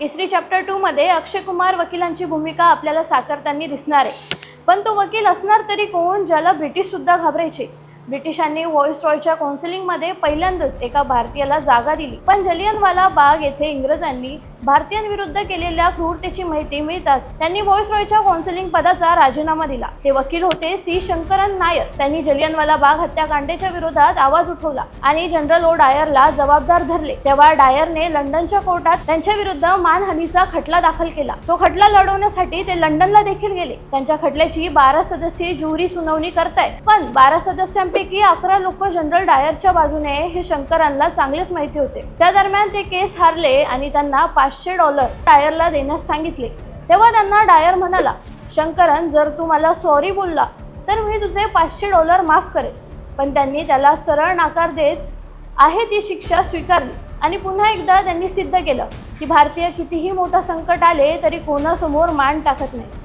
केसरी chapter टूमध्ये अक्षय कुमार वकिलांची भूमिका आपल्याला साकारताना दिसणार आहे. पण तो वकील असणार तरी कोण ज्याला ब्रिटिश सुद्धा घाबरायचे? ब्रिटिशांनी व्हॉइस रॉयच्या पहिल्यांदाच एका भारतीयाला जागा दिली. पण जलियनवाला बाग येथे इंग्रजांनी भारतीयांविरुद्ध केलेल्या क्रूरतेची माहिती मिळताच त्यांनी व्हॉइस रॉयच्या काउन्सिलिंग पदाचा राजीनामा दिला. ते वकील होते सी. शंकरन नायर. त्यांनी जलियनवाला बाग हत्याकांडाच्या विरोधात आवाज उठवला आणि जनरल ओ. डायरला जबाबदार धरले. तेव्हा डायरने लंडनच्या कोर्टात त्यांच्या विरुद्ध मानहानीचा खटला दाखल केला. तो खटला लढवण्यासाठी ते लंडनला देखील गेले. त्यांच्या खटल्याची बारा सदस्यीय ज्युरी सुनावणी करताय पण बारा सदस्यांपैकी अकरा लोक जनरल डायरच्या बाजूने हे शंकरांना चांगलेच माहिती होते. त्या दरम्यान ते केस हारले आणि त्यांना पाचशे डॉलर डायरला देण्यास सांगितले. तेव्हा त्यांना डायर म्हणाला शंकरन जर तू मला सॉरी बोलला तर मी तुझे पाचशे डॉलर माफ करेन. पण त्यांनी त्याला सरळ नाकार देत आहे ती शिक्षा स्वीकारली आणि पुन्हा एकदा त्यांनी सिद्ध केलं की भारतीय कितीही मोठं संकट आले तरी कोणासमोर मान टाकत नाही.